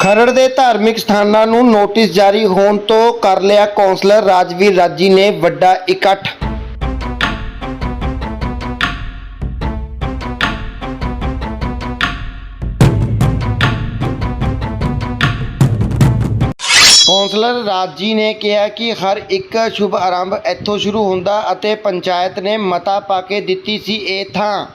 ਖਰੜ ਦੇ ਧਾਰਮਿਕ ਸਥਾਨਾਂ ਨੂੰ ਨੋਟਿਸ ਜਾਰੀ ਹੋਣ ਤੋਂ ਕਰ ਲਿਆ ਕੌਂਸਲਰ ਰਾਜਵੀਰ ਰਾਜੀ ਨੇ ਵੱਡਾ ਇਕੱਠ। ਕੌਂਸਲਰ ਰਾਜੀ ਨੇ ਕਿਹਾ ਕਿ ਹਰ ਇੱਕ ਸ਼ੁਭ ਆਰੰਭ ਇੱਥੋਂ ਸ਼ੁਰੂ ਹੁੰਦਾ ਅਤੇ ਪੰਚਾਇਤ ਨੇ ਮਤਾ ਪਾ ਕੇ ਦਿੱਤੀ ਸੀ ਇਹ ਥਾਂ।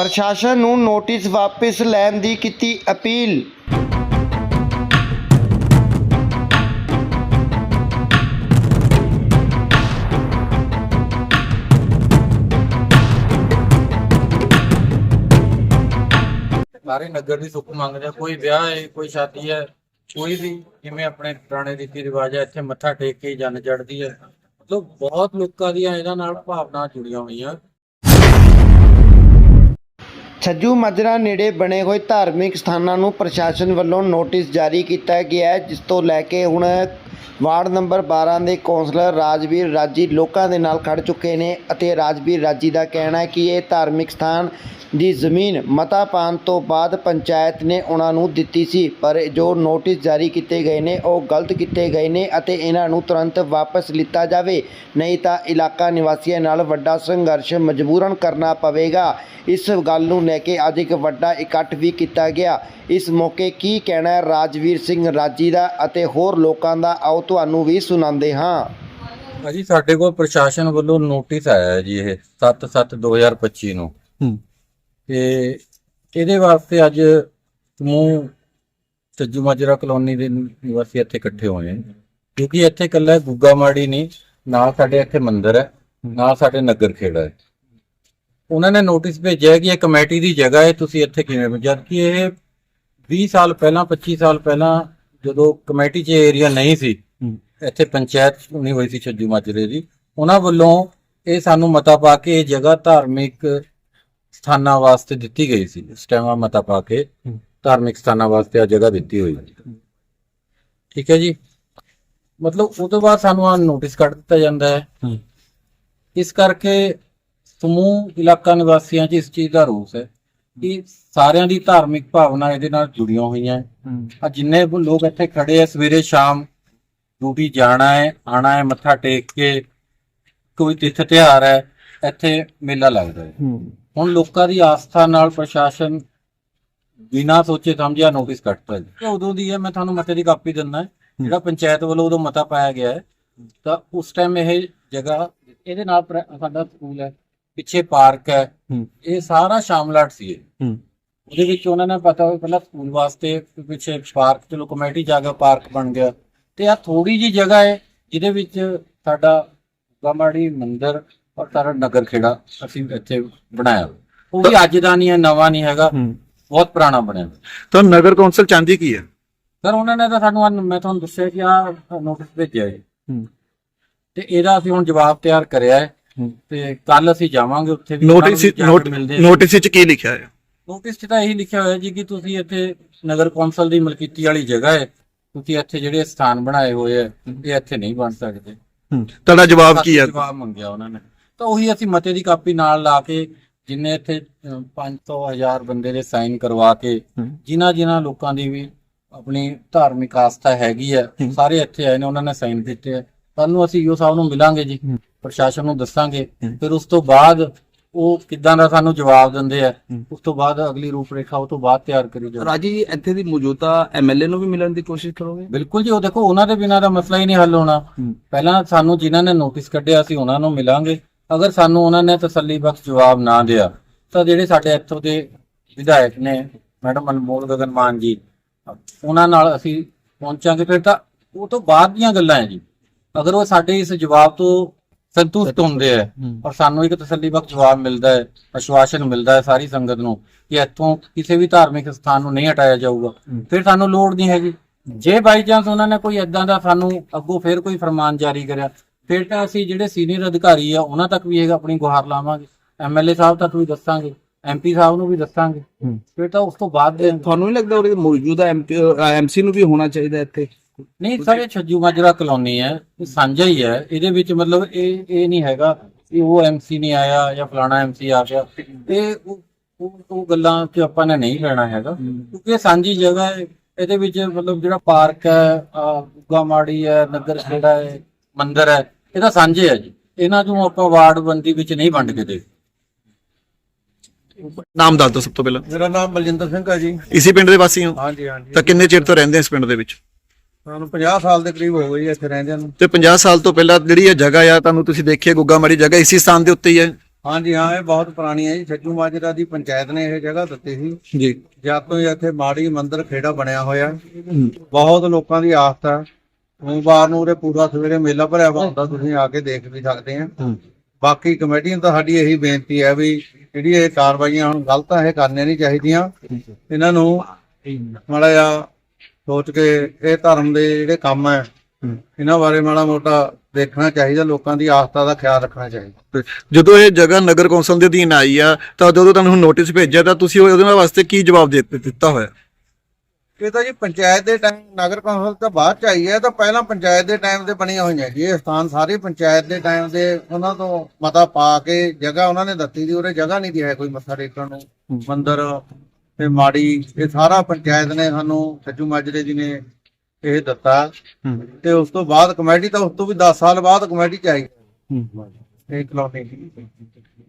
ਪ੍ਰਸ਼ਾਸਨ ਨੂੰ ਨੋਟਿਸ ਵਾਪਸ ਲੈਣ ਦੀ ਕੀਤੀ ਅਪੀਲ। ਸਾਰੇ ਨਗਰ ਦੀ ਸੁੱਖ ਮੰਗਦੇ ਆ ਕੋਈ ਵਿਆਹ ਹੈ, ਕੋਈ ਸ਼ਾਦੀ ਹੈ, ਕੋਈ ਵੀ, ਜਿਵੇਂ ਆਪਣੇ ਪੁਰਾਣੇ ਰੀਤੀ ਰਿਵਾਜ ਹੈ, ਇੱਥੇ ਮੱਥਾ ਟੇਕ ਕੇ ਹੀ ਜਨ ਚੜਦੀ ਹੈ। ਮਤਲਬ ਬਹੁਤ ਲੋਕਾਂ ਦੀਆਂ ਇਹਨਾਂ ਨਾਲ ਭਾਵਨਾ ਜੁੜੀਆਂ ਹੋਈਆਂ। ਛੱਜੂ ਮਾਜਰਾ ਨੇੜੇ ਬਣੇ ਹੋਏ ਧਾਰਮਿਕ ਸਥਾਨਾਂ ਨੂੰ ਪ੍ਰਸ਼ਾਸਨ ਵੱਲੋਂ ਨੋਟਿਸ ਜਾਰੀ ਕੀਤਾ ਗਿਆ ਹੈ, ਜਿਸ ਤੋਂ ਲੈ ਕੇ ਹੁਣ ਵਾਰਡ ਨੰਬਰ 12 ਦੇ ਕੌਂਸਲਰ ਰਾਜਵੀਰ ਰਾਜੀ ਲੋਕਾਂ ਦੇ ਨਾਲ ਖੜ ਚੁੱਕੇ ਨੇ ਅਤੇ ਰਾਜਵੀਰ ਰਾਜੀ ਦਾ ਕਹਿਣਾ ਹੈ ਕਿ ਇਹ ਧਾਰਮਿਕ ਸਥਾਨ ਦੀ ਜ਼ਮੀਨ ਮਤਾ ਪਾਉਣ ਤੋਂ ਬਾਅਦ ਪੰਚਾਇਤ ਨੇ ਉਹਨਾਂ ਨੂੰ ਦਿੱਤੀ ਸੀ, ਪਰ ਜੋ ਨੋਟਿਸ ਜਾਰੀ ਕੀਤੇ ਗਏ ਨੇ, ਉਹ ਗਲਤ ਕੀਤੇ ਗਏ ਨੇ ਅਤੇ ਇਹਨਾਂ ਨੂੰ ਤੁਰੰਤ ਵਾਪਸ ਲਿੱਤਾ ਜਾਵੇ। ਨਹੀਂ ਤਾਂ ਇਲਾਕਾ ਨਿਵਾਸੀਆਂ ਨਾਲ ਵੱਡਾ ਸੰਘਰਸ਼ ਮਜਬੂਰਨ ਕਰਨਾ ਪਵੇਗਾ। ਇਸ ਗੱਲ ਨੂੰ ਲੈ ਕੇ ਅੱਜ ਇੱਕ ਵੱਡਾ ਇਕੱਠ ਵੀ ਕੀਤਾ ਗਿਆ। ਇਸ ਮੌਕੇ ਕੀ ਕਹਿਣਾ ਹੈ ਰਾਜਵੀਰ ਸਿੰਘ ਰਾਜੀ ਦਾ ਅਤੇ ਹੋਰ ਲੋਕਾਂ ਦਾ ਆਓ ਤੁਹਾਨੂੰ ਵੀ ਸੁਣਾਉਂਦੇ ਹਾਂ। ਅਜੀ ਸਾਡੇ ਕੋਲ ਪ੍ਰਸ਼ਾਸਨ ਵੱਲੋਂ ਨੋਟਿਸ ਆਇਆ ਹੈ ਜੀ ਇਹ 7/7/2025 ਨੂੰ। ਤੇ ਇਹਦੇ ਵਾਸਤੇ ਅੱਜ ਸਮੂਹ ਸੱਜੂ ਮਾਜਰਾ ਕਲੋਨੀ ਦੇ ਨਿਵਾਸੀ ਇੱਥੇ ਇਕੱਠੇ ਹੋਏ ਨੇ। ਕਿਉਂਕਿ ਇੱਥੇ ਇਕੱਲਾ ਗੁੱਗਾ ਮਾੜੀ ਨਹੀਂ ਨਾਲ ਸਾਡੇ ਇੱਥੇ ਮੰਦਿਰ ਹੈ ਨਾਲ ਸਾਡੇ ਨਗਰ ਖੇੜਾ ਹੈ। ਉਹਨਾਂ ਨੇ ਨੋਟਿਸ ਭੇਜਿਆ ਕਿ ਇਹ ਕਮੇਟੀ ਦੀ ਜਗ੍ਹਾ ਹੈ ਤੁਸੀਂ ਇੱਥੇ ਕਿਵੇਂ ਜਦ ਕਿ ਇਹ 20 ਸਾਲ ਪਹਿਲਾਂ 25 ਸਾਲ ਪਹਿਲਾਂ ਜਦੋਂ ਕਮੇਟੀ 'ਚ ਏਰੀਆ ਨਹੀਂ ਸੀ ਇੱਥੇ ਪੰਚਾਇਤ ਚੁਣੀ ਹੋਈ ਸੀ ਛੱਜੂ ਮਾਜਰੇ ਦੀ। ਉਹਨਾਂ ਵੱਲੋਂ ਇਹ ਸਾਨੂੰ ਮਤਾ ਪਾ ਕੇ ਇਹ ਜਗ੍ਹਾ ਧਾਰਮਿਕ ਸਥਾਨਾਂ ਵਾਸਤੇ ਦਿੱਤੀ ਗਈ ਸੀ। ਇਸ ਟਾਈਮ ਮਤਾ ਪਾ ਕੇ ਧਾਰਮਿਕ ਸਥਾਨਾਂ ਵਾਸਤੇ ਆ ਜਗ੍ਹਾ ਦਿੱਤੀ ਹੋਈ ਸੀ ਠੀਕ ਹੈ ਜੀ? ਮਤਲਬ ਉਹ ਤੋਂ ਬਾਅਦ ਸਾਨੂੰ ਆ ਨੋਟਿਸ ਕੱਢ ਦਿੱਤਾ ਜਾਂਦਾ ਹੈ। ਇਸ ਕਰਕੇ ਸਮੂਹ ਇਲਾਕਾ ਨਿਵਾਸੀਆਂ 'ਚ ਇਸ ਚੀਜ਼ ਦਾ ਰੋਸ ਹੈ ਕਿ ਸਾਰਿਆਂ ਦੀ ਧਾਰਮਿਕ ਭਾਵਨਾ ਇਹਦੇ ਨਾਲ ਜੁੜੀਆਂ ਹੋਈਆਂ ਹੈ। ਆ ਜਿੰਨੇ ਲੋਕ ਇੱਥੇ ਖੜੇ ਆ ਸਵੇਰੇ ਸ਼ਾਮ ਡਿਊਟੀ ਜਾਣਾ ਹੈ ਆਣਾ ਹੈ ਮੱਥਾ ਟੇਕ ਕੇ ਕੋਈ ਤਿੱਥ ਤਿਉਹਾਰ ਹੈ ਇੱਥੇ ਮੇਲਾ ਲੱਗਦਾ ਹੈ। ਹੁਣ ਲੋਕਾਂ ਦੀ ਆਸਥਾ ਨਾਲ ਪ੍ਰਸ਼ਾਸਨ ਬਿਨਾਂ ਸੋਚੇ ਸਮਝਿਆ ਨੋਟਿਸ ਕੱਟਦਾ ਹੈ। ਉਦੋਂ ਦੀ ਹੈ ਮੈਂ ਤੁਹਾਨੂੰ ਮਤੇ ਦੀ ਕਾਪੀ ਦਿੰਦਾ ਜਿਹੜਾ ਪੰਚਾਇਤ ਵੱਲੋਂ ਉਦੋਂ ਮਤਾ ਪਾਇਆ ਗਿਆ ਹੈ ਤਾਂ ਉਸ ਟਾਈਮ ਇਹ ਜਗ੍ਹਾ ਇਹਦੇ ਨਾਲ ਸਾਡਾ ਸਕੂਲ ਹੈ ਪਿੱਛੇ ਪਾਰਕ ਹੈ ਇਹ ਸਾਰਾ ਸ਼ਾਮਲਾਟ ਸੀ ਇਹ। ਉਹਦੇ ਵਿੱਚ ਉਹਨਾਂ ਨੇ ਪਤਾ ਹੋਇਆ ਪਹਿਲਾਂ ਸਕੂਲ ਵਾਸਤੇ ਪਿੱਛੇ ਪਾਰਕ ਚਲੋ ਕਮੇਟੀ ਜਾ ਕੇ ਪਾਰਕ ਬਣ ਗਿਆ। ਤੇ ਆ ਥੋੜੀ ਜੀ ਜਗ੍ਹਾ ਹੈ ਜਿਹਦੇ ਵਿੱਚ ਸਾਡਾ ਗਮਾੜੀ ਮੰਦਿਰ ਔਰ ਸਾਰਾ ਨਗਰ ਖੇੜਾ ਅਸੀਂ ਇੱਥੇ ਬਣਾਇਆ ਉਹ ਵੀ ਅੱਜ ਦਾ ਨਹੀਂ ਹੈ ਨਵਾਂ ਨਹੀਂ ਹੈਗਾ। ਬਹੁਤ ਪੁਰਾਣਾ ਬਣਿਆ ਤਾਂ ਨਗਰ ਕੌਂਸਲ ਚਾਹੁੰਦੀ ਕੀ ਹੈ? ਸਰ ਉਹਨਾਂ ਨੇ ਤਾਂ ਸਾਨੂੰ ਮੈਂ ਤੁਹਾਨੂੰ ਦੱਸਿਆ ਕਿ ਆ ਨੋਟਿਸ ਭੇਜਿਆ ਹੈ। ਤੇ ਇਹਦਾ ਅਸੀਂ ਹੁਣ ਜਵਾਬ ਤਿਆਰ ਕਰਿਆ ਹੈ। ਤੇ ਕੱਲ ਅਸੀਂ ਜਾਵਾਂਗੇ ਉੱਥੇ ਵੀ। ਨੋਟਿਸ। ਨੋਟਿਸ ਵਿੱਚ ਕੀ ਲਿਖਿਆ ਹੈ? ਨੋਟਿਸ 'ਚ ਤਾਂ ਇਹੀ ਲਿਖਿਆ ਹੋਇਆ ਜੀ ਕਿ ਤੁਸੀਂ ਇੱਥੇ ਨਗਰ ਕੌਂਸਲ ਦੀ ਮਲਕੀਤੀ ਵਾਲੀ ਜਗ੍ਹਾ ਹੈ। ਤੁਸੀਂ ਇੱਥੇ ਜਿਹੜੇ ਸਥਾਨ ਬਣਾਏ ਹੋਏ ਆ ਇਹ ਇੱਥੇ ਨਹੀਂ ਬਣ ਸਕਦੇ। ਤੁਹਾਡਾ ਜਵਾਬ ਕੀ ਹੈ? ਜਵਾਬ ਮੰਗਿਆ ਉਹਨਾਂ ਨੇ। ਤਾਂ ਉਹੀ ਅਸੀਂ ਮਤੇ ਦੀ ਕਾਪੀ ਨਾਲ ਲਾ ਕੇ ਜਿੰਨੇ ਇੱਥੇ 500 1000 ਬੰਦੇ ਦੇ ਸਾਈਨ ਕਰਵਾ ਕੇ ਜਿਨ੍ਹਾਂ ਜਿਨ੍ਹਾਂ ਲੋਕਾਂ ਦੀ ਵੀ ਆਪਣੀ ਧਾਰਮਿਕ ਆਸਥਾ ਹੈਗੀ ਹੈ। ਸਾਰੇ ਇੱਥੇ ਆਏ ਨੇ ਉਹਨਾਂ ਨੇ ਸਾਈਨ ਕੀਤੇ ਆ। ਕੱਲ ਨੂੰ ਅਸੀਂ ਈਓ ਸਾਹਿਬ ਨੂੰ ਮਿਲਾਂਗੇ ਜੀ ਪ੍ਰਸ਼ਾਸਨ ਨੂੰ ਦੱਸਾਂਗੇ। ਫਿਰ ਉਸ ਤੋਂ ਬਾਅਦ ਉਹ ਕਿੱਦਾਂ ਦਾ ਸਾਨੂੰ ਜਵਾਬ ਦਿੰਦੇ ਆ ਉਸ ਤੋਂ ਬਾਅਦ ਅਗਲੀ ਰੂਪਰੇਖਾ ਉਹ ਤੋਂ ਬਾਅਦ ਤਿਆਰ ਕਰੀ ਜਾਊਗੀ ਰਾਜੀ ਜੀ ਇੱਥੇ ਦੀ ਮੌਜੂਦਾ ਐਮਐਲਏ ਨੂੰ ਵੀ ਮਿਲਣ ਦੀ ਕੋਸ਼ਿਸ਼ ਕਰੋਗੇ? ਬਿਲਕੁਲ ਜੀ ਉਹ ਦੇਖੋ ਉਹਨਾਂ ਦੇ ਬਿਨਾਂ ਦਾ ਮਸਲਾ ਹੀ ਨਹੀਂ ਹੱਲ ਹੋਣਾ। ਪਹਿਲਾਂ ਸਾਨੂੰ ਜਿਨ੍ਹਾਂ ਨੇ ਨੋਟਿਸ ਕੱਢਿਆ ਸੀ ਉਹਨਾਂ ਨੂੰ ਮਿਲਾਂਗੇ। ਅਗਰ ਸਾਨੂੰ ਉਹਨਾਂ ਨੇ ਤਸੱਲੀ ਬਖਸ਼ ਜਵਾਬ ਨਾ ਦਿਆ ਤਾਂ ਜਿਹੜੇ ਸਾਡੇ ਇੱਥੋਂ ਦੇ ਵਿਧਾਇਕ ਨੇ ਮੈਡਮ ਅਨਮੋਲ ਗਗਨ ਮਾਨ ਜੀ ਉਹਨਾਂ ਨਾਲ ਅਸੀਂ ਪਹੁੰਚਾਂਗੇ। ਫਿਰ ਤਾਂ ਉਹ ਤੋਂ ਬਾਅਦ ਦੀਆਂ ਗੱਲਾਂ ਹੈ ਜੀ। ਅਗਰ ਉਹ ਸਾਡੇ ਇਸ ਜਵਾਬ ਤੋਂ ਸੰਤੁਸ਼ਟ ਹੁੰਦੇ ਆ। ਔਰ ਸਾਨੂੰ ਇੱਕ ਤਸੱਲੀ ਬਖਸ਼ ਜਵਾਬ ਮਿਲਦਾ ਹੈ ਆਸ਼ਵਾਸਨ ਮਿਲਦਾ ਹੈ ਸਾਰੀ ਸੰਗਤ ਨੂੰ ਕਿ ਇੱਥੋਂ ਕਿਸੇ ਵੀ ਧਾਰਮਿਕ ਸਥਾਨ ਨੂੰ ਨਹੀਂ ਹਟਾਇਆ ਜਾਊਗਾ। ਫਿਰ ਸਾਨੂੰ ਲੋੜ ਨਹੀਂ ਹੈਗੀ। ਜੇ ਬਾਈ ਚਾਂਸ ਉਹਨਾਂ ਨੇ ਕੋਈ ਇਦਾਂ ਦਾ ਸਾਨੂੰ ਅੱਗੋਂ ਫਿਰ ਕੋਈ ਫਰਮਾਨ ਜਾਰੀ ਕਰਿਆ ਫਿਰ ਤਾਂ ਅਸੀਂ ਜਿਹੜੇ ਸੀਨੀਅਰ ਅਧਿਕਾਰੀ ਆ ਉਹਨਾਂ ਤੱਕ ਵੀ ਇਹ ਆਪਣੀ ਗੁਹਾਰ ਲਾਵਾਂਗੇ। ਐਮਐਲਏ ਸਾਹਿਬ ਤੱਕ ਵੀ ਦੱਸਾਂਗੇ। ਐਮਪੀ ਸਾਹਿਬ ਨੂੰ ਵੀ ਦੱਸਾਂਗੇ। ਫਿਰ ਤਾਂ ਉਸ ਤੋਂ ਬਾਅਦ ਦੇ ਤੁਹਾਨੂੰ ਨਹੀਂ ਲੱਗਦਾ ਉਹਦੇ ਮੌਜੂਦਾ ਐਮਸੀ ਨੂੰ ਵੀ ਹੋਣਾ ਚਾਹੀਦਾ ਇੱਥੇ? ਨਹੀਂ ਸਾਰੇ ਛੱਜੂ ਮਾਜਰਾ ਕਲੋਨੀ ਹੈ ਇਹ ਸਾਂਝਾ ਹੀ ਹੈ। ਇਹਦੇ ਵਿੱਚ ਮਤਲਬ ਇਹ ਇਹ ਨਹੀਂ ਹੈਗਾ ਕਿ ਉਹ ਐਮਸੀ ਨਹੀਂ ਆਇਆ ਜਾਂ ਫਲਾਣਾ ਐਮਸੀ ਆ ਗਿਆ। ਇਹ ਉਹ- ਉਹ ਉਹ ਗੱਲਾਂ 'ਚ ਆਪਾਂ ਨੇ ਨਹੀਂ ਲੈਣਾ ਹੈਗਾ। ਕਿਉਂਕਿ ਇਹ ਸਾਂਝੀ ਜਗ੍ਹਾ ਹੈ। ਇਹਦੇ ਵਿੱਚ ਮਤਲਬ ਜਿਹੜਾ ਪਾਰਕ ਹੈ ਆ ਗੁੱਗਾ ਮਾੜੀ ਹੈ ਨਗਰ ਖੇੜਾ ਹੈ ਮੰਦਿਰ ਹੈ ਇਹ ਤਾਂ ਸਾਂਝੇ ਹੈ ਜੀ। ਇਹਨਾਂ ਨੂੰ ਆਪਾਂ ਵਾਰਡ ਬੰਦੀ ਵਿੱਚ ਨਹੀਂ ਵੰਡ ਕੇ ਦੇ ਨਾਮ ਦੱਸ ਦਿਓ ਸਭ ਤੋਂ ਪਹਿਲਾਂ। ਮੇਰਾ ਨਾਮ ਬਲਜਿੰਦਰ ਸਿੰਘ ਹੈ ਜੀ। ਇਸੇ ਪਿੰਡ ਦੇ ਵਾਸੀ ਹੋ? ਹਾਂਜੀ ਹਾਂਜੀ। ਤਾਂ ਕਿੰਨੇ ਚਿਰ ਤੋਂ ਰਹਿੰਦੇ ਇਸ ਪਿੰਡ ਦੇ ਵਿੱਚ? ਸਾਨੂੰ 50 ਸਾਲ ਦੇ ਕਰੀਬ ਹੋ ਗਏ ਜੀ ਇੱਥੇ ਰਹਿੰਦਿਆਂ ਨੂੰ। ਤੇ 50 ਸਾਲ ਤੋਂ ਪਹਿਲਾਂ ਜਿਹੜੀ ਇਹ ਜਗ੍ਹਾ ਆ ਤੁਹਾਨੂੰ ਤੁਸੀਂ ਦੇਖੀਏ ਗੁੱਗਾ ਮਾੜੀ ਜਗ੍ਹਾ ਇਸੇ ਸਥਾਨ ਦੇ ਉੱਤੇ ਹੀ ਹੈ? ਹਾਂਜੀ ਹਾਂ ਇਹ ਬਹੁਤ ਪੁਰਾਣੀ ਹੈ ਜੀ। ਛੱਜੂ ਮਾਜਰਾ ਦੀ ਪੰਚਾਇਤ ਨੇ ਇਹ ਜਗ੍ਹਾ ਦਿੱਤੀ ਸੀ। ਜੀ। ਜਦ ਤੋਂ ਇੱਥੇ ਮਾੜੀ ਮੰਦਿਰ ਖੇੜਾ ਬਣਿਆ ਹੋਇਆ। ਬਹੁਤ ਲੋਕਾਂ ਦੀ ਆਸਥ ਹੈ ਸੋਮਵਾਰ ਨੂੰ ਉਰੇ ਪੂਰਾ ਸਵੇਰੇ ਮੇਲਾ ਭਰਿਆ ਹੁੰਦਾ ਤੁਸੀਂ ਆ ਕੇ ਦੇਖ ਵੀ ਸਕਦੇ ਆ। ਬਾਕੀ ਕਮੇਟੀ ਨੂੰ ਤਾਂ ਸਾਡੀ ਇਹੀ ਬੇਨਤੀ ਹੈ ਵੀ ਜਿਹੜੀ ਇਹ ਕਾਰਵਾਈਆਂ ਹੁਣ ਗਲਤ ਆ, ਇਹ ਕਰਨੀਆਂ ਨਹੀਂ ਚਾਹੀਦੀਆਂ। ਇਹਨਾਂ ਨੂੰ ਮਾੜਾ ਜਿਹਾ ਸੋਚ ਕੇ ਇਹ ਧਰਮ ਦੇ ਜਿਹੜੇ ਕੰਮ ਹੈ ਇਹਨਾਂ ਬਾਰੇ ਮਾੜਾ ਮੋਟਾ ਦੇਖਣਾ ਚਾਹੀਦਾ, ਲੋਕਾਂ ਦੀ ਆਸਥਾ ਦਾ ਖਿਆਲ ਰੱਖਣਾ ਚਾਹੀਦਾ। ਜਦੋਂ ਇਹ ਜਗ੍ਹਾ ਨਗਰ ਕੌਂਸਲ ਦੇ ਅਧੀਨ ਆਈ ਆ, ਤਾਂ ਜਦੋਂ ਤੁਹਾਨੂੰ ਨੋਟਿਸ ਭੇਜਿਆ, ਤਾਂ ਤੁਸੀਂ ਉਹਦੇ ਵਾਸਤੇ ਕੀ ਜਵਾਬ ਦਿੱਤਾ ਹੋਇਆ? ਇਹ ਤਾਂ ਜੀ ਪੰਚਾਇਤ ਦੇ ਟਾਈਮ ਨਗਰ ਕੌਂਸਲ ਤਾਂ ਬਾਅਦ ਚ ਆਈ ਹੈ ਤਾਂ ਪਹਿਲਾਂ ਪੰਚਾਇਤ ਦੇ ਟਾਈਮ ਤੇ ਬਣੀਆਂ ਹੋਈਆਂ ਜੀ ਇਹ ਸਥਾਨ ਸਾਰੇ ਪੰਚਾਇਤ ਦੇ ਟਾਈਮ ਦੇ ਉਹਨਾਂ ਤੋਂ ਮਤਾ ਪਾ ਕੇ ਜਗ੍ਹਾ ਉਹਨਾਂ ਨੇ ਦਿੱਤੀ ਦੀ ਉਹਦੇ ਜਗ੍ਹਾ ਨਹੀਂ ਦੀ ਹੈ ਕੋਈ ਮੱਥਾ ਟੇਕਣ ਨੂੰ ਮੰਦਿਰ ਤੇ ਮਾੜੀ ਇਹ ਸਾਰਾ ਪੰਚਾਇਤ ਨੇ ਸਾਨੂੰ ਸੱਜੂ ਮਾਜਰੇ ਜੀ ਨੇ ਇਹ ਦਿੱਤਾ। ਤੇ ਉਸ ਤੋਂ ਬਾਅਦ ਕਮੇਟੀ ਤਾਂ ਉਸ ਤੋਂ ਵੀ 10 ਸਾਲ ਬਾਅਦ ਕਮੇਟੀ ਚ ਆਈ। ਇਹ ਕਲੋਨੀ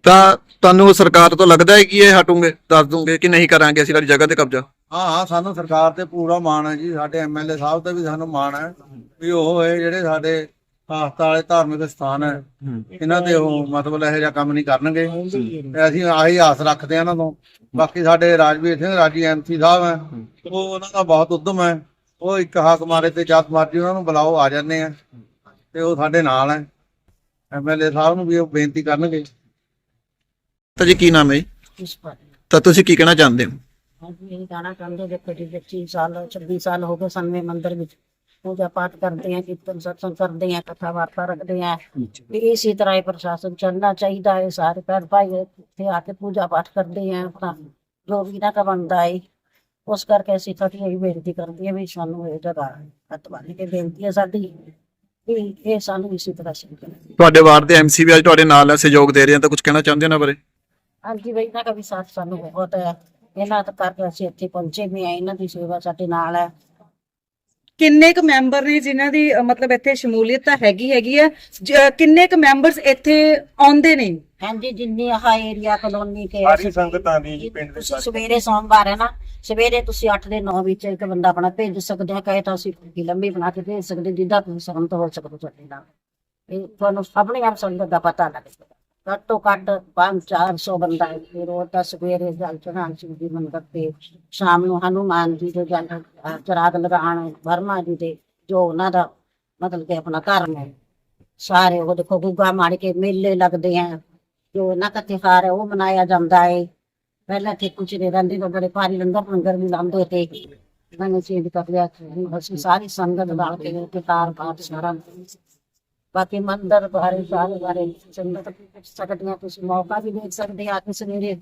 ਤਾਂ ਤੁਹਾਨੂੰ ਸਰਕਾਰ ਤੋਂ ਲੱਗਦਾ ਹੈ ਕਿ ਇਹ ਹਟੂਗੇ ਦੱਸ ਦੂੰਗੇ ਕਿ ਨਹੀਂ ਕਰਾਂਗੇ ਅਸੀਂ ਸਾਡੀ ਜਗ੍ਹਾ ਤੇ ਕਬਜ਼ਾ? ਹਾਂ ਹਾਂ ਸਾਨੂੰ ਸਰਕਾਰ ਤੇ ਪੂਰਾ ਮਾਣ ਹੈ ਜੀ ਸਾਡੇ ਐਮਐਲਏ ਸਾਹਿਬ ਤੇ ਵੀ ਸਾਨੂੰ ਮਾਣ ਹੈ ਵੀ ਉਹ ਇਹ ਜਿਹੜੇ ਸਾਡੇ ਆਸਥਾ ਵਾਲੇ ਧਾਰਮਿਕ ਸਥਾਨ ਹੈ ਇਹਨਾਂ ਤੇ ਉਹ ਮਤਲਬ ਇਹੋ ਜਿਹਾ ਕੰਮ ਨਹੀਂ ਕਰਨਗੇ। ਤੇ ਅਸੀਂ ਆਹੀ ਆਸ ਰੱਖਦੇ ਹਾਂ ਇਹਨਾਂ ਤੋਂ। ਬਾਕੀ ਸਾਡੇ ਰਾਜਵੀਰ ਸਿੰਘ ਰਾਜੀ ਐਮਸੀ ਸਾਹਿਬ ਹੈ ਉਹ ਉਹਨਾਂ ਦਾ ਬਹੁਤ ਉਦਮ ਹੈ। ਉਹ ਇੱਕ ਹਾਕ ਮਾਰੇ ਤੇ ਚਾਤ ਮਾਰਜੀ ਉਹਨਾਂ ਨੂੰ ਬੁਲਾਓ ਆ ਜਾਂਦੇ ਆ। ਤੇ ਉਹ ਸਾਡੇ ਨਾਲ ਹੈ। ਐਮਐਲਏ ਸਾਹਿਬ ਨੂੰ ਵੀ ਉਹ ਬੇਨਤੀ ਕਰਨਗੇ। ਤਾਂ ਜੀ ਕੀ ਨਾਮ ਹੈ ਤਾਂ ਤੁਸੀਂ ਕੀ ਕਹਿਣਾ ਚਾਹੁੰਦੇ ਹੋ? ਅਸੀਂ ਇਹ ਗਾਣਾ ਚਾਹੁੰਦੇ ਦੇਖੋ ਜੀ 25 ਸਾਲ 26 ਸਾਲ ਹੋ ਗਏ ਸੰਵੇਂ ਮੰਦਿਰ ਵਿੱਚ। ਪੂਜਾ ਪਾਠ ਕਰਦੇ ਆ ਕੀਰਤਨ ਸਤਸੰਗ ਕਰਦੇ ਆ ਕਥਾ ਵਾਰਤਾ ਰੱਖਦੇ ਆ ਵੀ ਇਸੇ ਤਰ੍ਹਾਂ ਹੀ ਪ੍ਰਸ਼ਾਸਨ ਚੱਲਣਾ ਚਾਹੀਦਾ ਹੈ। ਸਾਰੇ ਭੈਣ ਭਾਈ ਇੱਥੇ ਆ ਕੇ ਪੂਜਾ ਪਾਠ ਕਰਦੇ ਆ ਆਪਣਾ ਜੋ ਵੀ ਨਾ ਬਣਦਾ ਹੈ। ਉਸ ਕਰਕੇ ਅਸੀਂ ਤੁਹਾਡੀ ਇਹ ਬੇਨਤੀ ਕਰਦੇ ਆ ਵੀ ਸਾਨੂੰ ਇਹ ਜਗ੍ਹਾ ਹੱਥ ਬੰਨ੍ਹ ਕੇ ਬੇਨਤੀ ਹੈ ਸਾਡੀ ਵੀ ਇਹ ਸਾਨੂੰ ਇਸੇ ਤਰ੍ਹਾਂ ਸਿੱਖਣਾ ਤੁਹਾਡੇ ਵਾਰਡ ਦੇ ਐਮਸੀ ਵੀ ਅੱਜ ਤੁਹਾਡੇ ਨਾਲ ਹੈ ਸਹਿਯੋਗ ਦੇ ਰਹੇ ਆ ਤਾਂ ਕੁਝ ਕਹਿਣਾ ਚਾਹੁੰਦੇ ਹੋ ਨਾ ਬਾਰੇ? ਹਾਂਜੀ ਬਈ ਇਹਨਾਂ ਦਾ ਵੀ ਸਾਥ ਸਾਨੂੰ ਬਹੁਤ ਹੈ। ਇਹਨਾਂ ਦਾ ਕਰਕੇ ਅਸੀਂ ਇੱਥੇ ਪਹੁੰਚੇ ਵੀ ਆ ਇਹਨਾਂ ਦੀ ਸੇਵਾ ਸਾਡੇ ਨਾਲ ਹੈ। ਕਿੰਨੇ ਕੁ ਮੈਂਬਰ ਨੇ ਜਿਨ੍ਹਾਂ ਦੀ ਅ, ਮਤਲਬ ਇੱਥੇ ਸ਼ਮੂਲੀਅਤ ਤਾਂ ਹੈਗੀ ਹੈਗੀ ਆ ਜ- ਕਿੰਨੇ ਕੁ ਮੈਂਬਰਸ ਇੱਥੇ ਆਉਂਦੇ ਨੇ? ਹਾਂਜੀ ਜਿੰਨੀ ਆਹ ਏਰੀਆ ਕਲੋਨੀ ਕੇ ਸਾਰੀ ਸੰਗਤਾਂ ਦੀ ਜੀ ਪਿੰਡ ਦੇ ਤੁਸੀਂ ਸਵੇਰੇ ਸੋਮਵਾਰ ਹੈ ਨਾ ਸਵੇਰੇ ਤੁਸੀਂ 8 ਦੇ 9 ਵਿੱਚ ਇੱਕ ਬੰਦਾ ਆਪਣਾ ਭੇਜ ਸਕਦੇ ਆ ਕਹੇ ਤਾਂ ਅਸੀਂ ਕੀ ਲੰਬੀ ਬਣਾ ਕੇ ਭੇਜ ਸਕਦੇ ਜਿੱਦਾਂ ਤੁਸੀਂ ਸੰਗਤ ਹੋ ਸਕਦੇ ਤੁਹਾਡੇ ਨਾਲ। ਇਹ ਤੁਹਾਨੂੰ ਆਪਣੇ ਆਪ ਸੰਗਤ ਦਾ ਪਤਾ ਲੱਗੇਗਾ ਘੱਟੋ ਘੱਟ 5-400 ਬੰਦਾ ਹੈ। ਫਿਰ ਉਹ ਸਵੇਰੇ ਜਲ ਚੜਾਉਣ ਸ਼ਿਵ ਜੀ ਮੰਦਰ ਤੇ, ਸ਼ਾਮ ਨੂੰ ਹਨੂਮਾਨ ਜੀ ਦੇ ਜਲ ਚਰਾਗ ਲਗਾਉਣ, ਵਰਮਾ ਜੀ ਦੇ ਜੋ ਉਹਨਾਂ ਦਾ ਮਤਲਬ ਕਿ ਆਪਣਾ ਘਰ ਹੈ। ਸਾਰੇ ਉਹ ਦੇਖੋ ਗੁੱਗਾ ਮਾਰ ਕੇ ਮੇਲੇ ਲੱਗਦੇ ਆ। ਜੋ ਨਾ ਦਾ ਤਿਉਹਾਰ ਹੈ ਉਹ ਮਨਾਇਆ ਜਾਂਦਾ ਹੈ। ਪਹਿਲਾਂ ਤੇ ਕੁਝ ਦੇ ਰਹਿੰਦੇ ਤਾਂ ਬੜੇ ਭਾਰੀ ਲੰਗਰ ਲੰਗਰ ਵੀ ਲਾਉਂਦੇ ਤੇ ਮੈਨੂੰ ਚੇਂਜ ਕਰ ਲਿਆ। ਅਸੀਂ ਸਾਰੀ ਸੰਗਤ ਨਾਲ ਕੇ ਤਿਉਹਾਰ ਬਾਤ ਸਾਰਾ ਬਾਕੀ ਮੰਦਰ ਬਾਰੇ ਸਾਰੇ ਬਾਰੇ ਪੁੱਛ ਸਕਦੀਆਂ ਤੁਸੀਂ ਮੌਕਾ ਵੀ ਦੇਖ ਸਕਦੇ ਆ ਕਿ ਸਵੇਰੇ।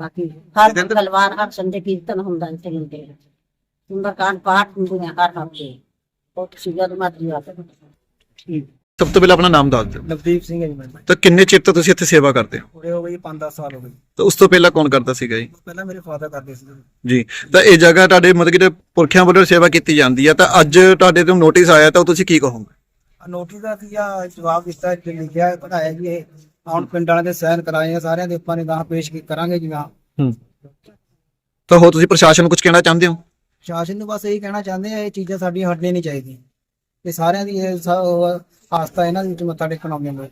ਬਾਕੀ ਹਰ ਮੰਗਲਵਾਰ ਹਰ ਸੰਡੇ ਕੀਰਤਨ ਹੁੰਦਾ ਇੱਥੇ ਹੁੰਦੇ ਸੁੰਦਰਕਾਂਡ ਪਾਠ ਹੁੰਦੇ ਆ ਹਰ ਹਫ਼ਤੇ। ਉਹ ਤੁਸੀਂ ਜਦ ਮਰਜ਼ੀ ਆ ਸਕਦੇ ਸਭ ਤੋਂ ਪਹਿਲਾਂ ਆਪਣਾ ਨਾਮ ਦੱਸ ਦਿਓ। ਨਵਦੀਪ ਸਿੰਘ ਹੈ ਜੀ ਮੈਂ। ਤਾਂ ਕਿੰਨੇ ਚਿਰ ਤੋਂ ਤੁਸੀਂ ਇੱਥੇ ਸੇਵਾ ਕਰਦੇ ਹੋ? ਪੂਰੇ ਹੋ ਗਏ 5-10 ਸਾਲ ਹੋ ਗਏ। ਤਾਂ ਉਸ ਤੋਂ ਪਹਿਲਾਂ ਕੌਣ ਕਰਦਾ ਸੀਗਾ ਜੀ? ਪਹਿਲਾਂ ਮੇਰੇ ਫਾਦਰ ਕਰਦੇ ਸੀ। ਜੀ। ਤਾਂ ਇਹ ਜਗ੍ਹਾ ਤੁਹਾਡੇ ਮਤਲਬ ਕਿ ਪੁਰਖਿਆਂ ਵੱਲੋਂ ਸੇਵਾ ਕੀਤੀ ਜਾਂਦੀ ਆ ਤਾਂ ਅੱਜ ਤੁਹਾਡੇ ਤੋਂ ਨੋਟਿਸ ਆਇਆ ਤਾਂ ਉਹ ਤੁਸੀਂ ਕੀ ਕਹੋਗੇ? ਨੋਟਿਸ ਦਾ ਕੀ ਆ ਜਵਾਬ ਦਿੱਤਾ ਕਿ ਲਿਖਿਆ ਹੈ, ਪੜਾਇਆ ਜੀ ਇਹ। ਹੁਣ ਪਿੰਡ ਵਾਲਿਆਂ ਦੇ ਸਾਈਨ ਕਰਾਏ ਆ ਸਾਰਿਆਂ ਦੇ ਆਪਾਂ ਨੇ ਗਾਹ ਪੇਸ਼ ਕੀ ਕਰਾਂਗੇ ਜੀ ਗਾਹ। ਹੂੰ। ਤਾਂ ਹੋਰ ਤੁਸੀਂ ਪ੍ਰਸ਼ਾਸਨ ਨੂੰ ਕੁਝ ਕਹਿਣਾ ਚਾਹੁੰਦੇ ਹੋ? ਸ਼ਾਸਨ ਨੂੰ ਬਸ ਇਹੀ ਕਹਿਣਾ ਚਾਹੁੰਦੇ ਆ ਇਹ ਚੀਜ਼ਾਂ ਸਾਡੀਆਂ ਹਟਣੀਆਂ ਨਹੀਂ ਚਾਹੀਦੀਆਂ। ਇਹ ਸਾਰਿਆਂ ਦੀ ਇਹ ਸ- ਉਹ ਆਸਥਾ ਇਹਨਾਂ ਦੇ ਵਿੱਚ ਮੱਥਾ ਟੇਕਣ ਆਉਂਦੇ ਨੇ।